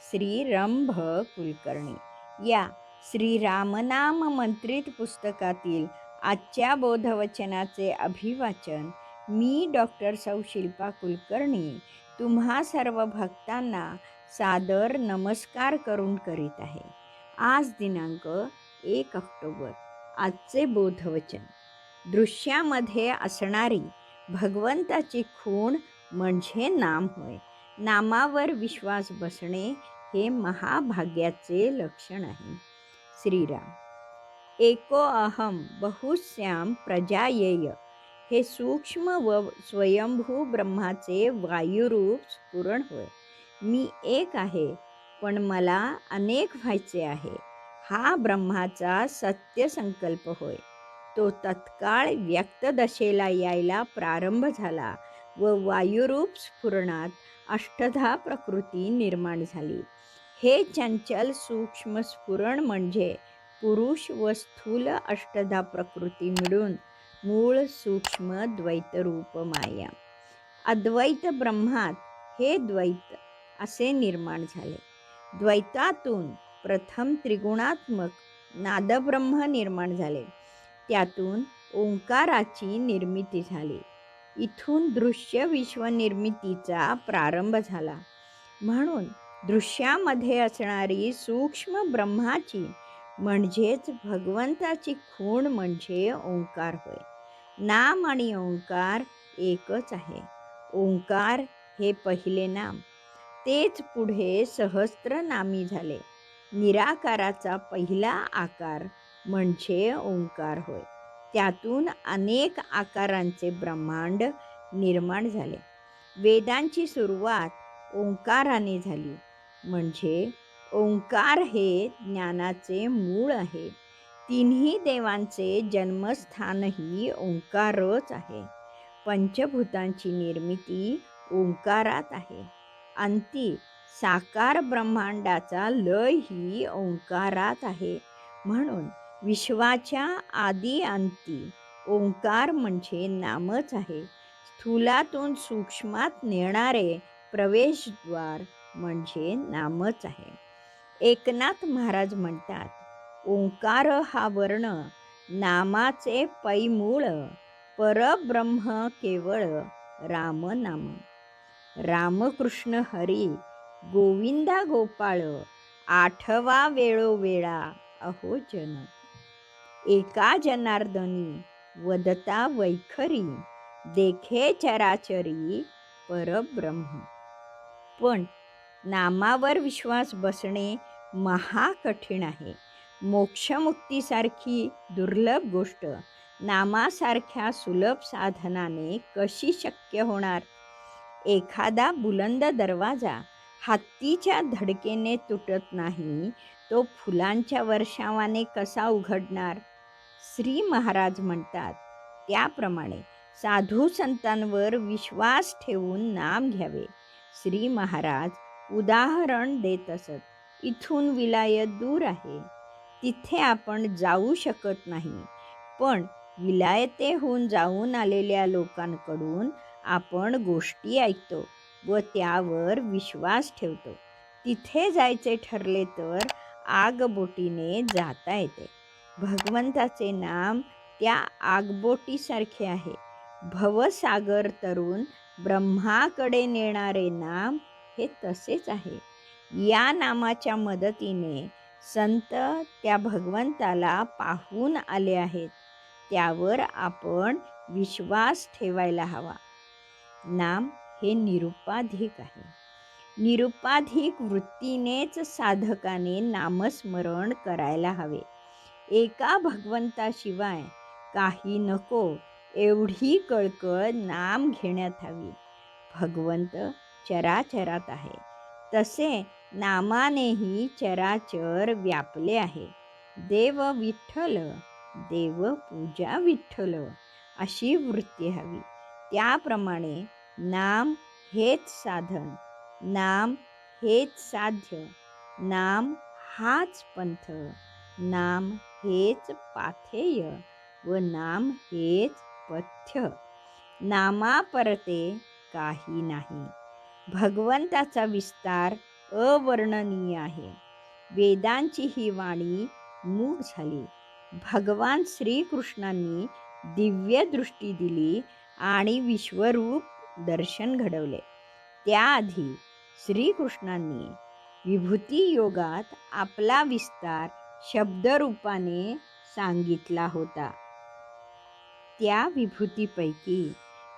श्री रंभ कुलकर्णी या श्रीरामनाम मंत्रित पुस्तकातील आजच्या बोधवचनाचे अभिवाचन मी डॉक्टर सौ शिल्पा कुलकर्णी तुम्हा सर्व भक्तांना सादर नमस्कार करून करीत आहे. आज दिनांक एक ऑक्टोबर आजचे बोधवचन. दृश्यामध्ये असणारी भगवंताची खूण म्हणजे नाम होय. नामावर विश्वास बसणे हे महाभाग्याचे लक्षण आहे. श्रीराम एको अहम बहुश्याम प्रजायेय. हे सूक्ष्म व स्वयंभू ब्रह्माचे वायुरूप स्फुरण होय. मी एक आहे पण मला अनेक व्हायचे आहे. हा ब्रह्माचा सत्य संकल्प होय. तो तत्काळ व्यक्त दशेला यायला प्रारंभ झाला व वायुरूप स्फुरणात अष्टधा प्रकृती निर्माण झाली. हे चंचल सूक्ष्म स्फुरण म्हणजे पुरुष व स्थूल अष्टधा प्रकृती मिळून मूळ सूक्ष्म द्वैतरूप माया. अद्वैत ब्रह्मात हे द्वैत असे निर्माण झाले. द्वैतातून प्रथम त्रिगुणात्मक नादब्रह्म निर्माण झाले. त्यातून ओंकाराची निर्मिती झाली. इथून दृश्य विश्वनिर्मितीचा प्रारंभ झाला. म्हणून दृश्यामध्ये असणारी सूक्ष्म ब्रह्माची म्हणजेच भगवंताची खूण म्हणजे ओंकार होय. नाम आणि ओंकार एकच आहे. ओंकार हे पहिले नाम. तेच पुढे सहस्त्र नामी झाले. निराकाराचा पहिला आकार म्हणजे ओंकार होय. त्यातून अनेक आकारांचे ब्रह्मांड निर्माण झाले. वेदांची सुरुवात ओंकाराने झाली. म्हणजे ओंकार हे ज्ञानाचे मूळ आहे. तिन्ही देवांचे जन्मस्थानही ओंकारच आहे. पंचभूतांची निर्मिती ओंकारात आहे. अंती साकार ब्रह्मांडाचा लय ही ओंकारात आहे. म्हणून विश्वाच्या आदी अंती. ओंकार म्हणजे नामच आहे. स्थूलातून सूक्ष्मात नेणारे प्रवेशद्वार म्हणजे नामच आहे. एकनाथ महाराज म्हणतात ओंकार हा वर्ण नामाचे पैमूळ परब्रह्म केवळ रामनाम रामकृष्ण हरी गोविंदा गोपाळ आठवा वेळोवेळा अहो जन. एका जनार्दनी वदता वैखरी देखे चराचरी परब्रह्म. पण नामावर विश्वास बसणे महाकठीण आहे. मोक्षमुक्तीसारखी दुर्लभ गोष्ट नामासारख्या सुलभ साधनाने कशी शक्य होणार? एखादा बुलंद दरवाजा हत्तीच्या धडकेने तुटत नाही तो फुलांच्या वर्षावाने कसा उघडणार? श्री महाराज म्हणतात. त्याप्रमाणे साधू संतांवर विश्वास ठेवून नाम घ्यावे. श्री महाराज उदाहरण देत असत. इथून विलायत दूर आहे. तिथे आपण जाऊ शकत नाही. पण विलायतेहून जाऊन आलेल्या लोकांकडून आपण गोष्टी ऐकतो व त्यावर विश्वास ठेवतो. तिथे जायचे ठरले तर आगबोटीने जाता येते. भगवंताचे नाम त्या आगबोटीसारखे आहे. भवसागर तरुण ब्रह्माकडे नेणारे नाम हे तसेच आहे. या नामाच्या मदतीने संत त्या भगवंताला पाहून आले आहेत. त्यावर आपण विश्वास ठेवायला हवा. नाम हे निरुपाधिक आहे. निरुपाधिक वृत्तीनेच साधकाने नामस्मरण करायला हवे. एका भगवंताशिवाय काही नको एवढी कळकळ नाम घेण्यात हवी. भगवंत चराचरात आहे. तसे नामानेही चराचर व्यापले आहे. देव विठ्ठल देव पूजा विठ्ठल अशी वृत्ती हवी. त्याप्रमाणे नाम हेच साधन नाम हेच साध्य नाम हाच पंथ नाम हेच पाथेय व नाम हेच पथ्य. नामापरते काही नाही. भगवंताचा विस्तार अवर्णनीय आहे. वेदांची ही वाणी मूक झाली. भगवान श्रीकृष्णांनी दिव्य दृष्टी दिली आणि विश्वरूप दर्शन घडवले. त्याआधी श्रीकृष्णांनी विभूती योगात आपला विस्तार शब्दरूपाने सांगितला होता. त्या विभूतीपैकी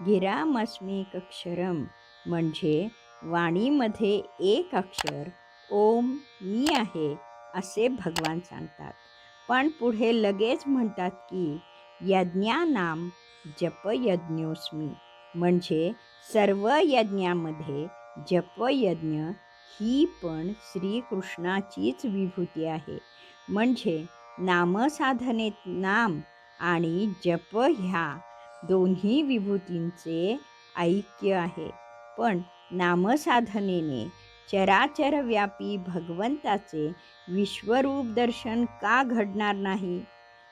गिरामस्मिकक्षरम म्हणजे वाणीमध्ये एक अक्षर ओम मी आहे असे भगवान सांगतात. पण पुढे लगेच म्हणतात की यज्ञानाम जपयज्ञोस्मी म्हणजे सर्व यज्ञामध्ये जपयज्ञ ही पण श्रीकृष्णाचीच विभूती आहे. म्हणजे नामसाधनेत नाम आणि जप ह्या दोन्ही विभूतींचे ऐक्य आहे. पण नामसाधनेने चराचरव्यापी भगवंताचे विश्वरूप दर्शन का घडणार नाही?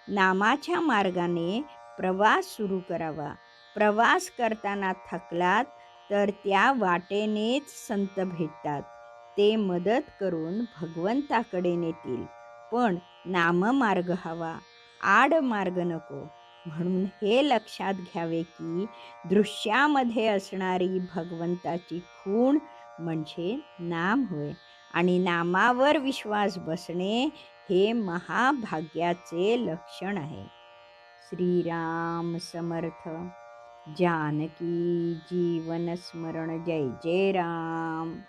नामाच्या मार्गाने प्रवास सुरू करावा. प्रवास करताना थकलात तर त्या वाटेनेच संत भेटतात. ते मदत करून भगवंताकडे नेतील. पण नाममार्ग हवा. आड मार्ग नको. म्हणून हे लक्षात घ्यावे की दृश्यामध्ये असणारी भगवंताची खूण म्हणजे नाम होय आणि नामावर विश्वास बसणे हे महाभाग्याचे लक्षण आहे. श्रीराम समर्थ. जानकी जीवन स्मरण. जय जय राम.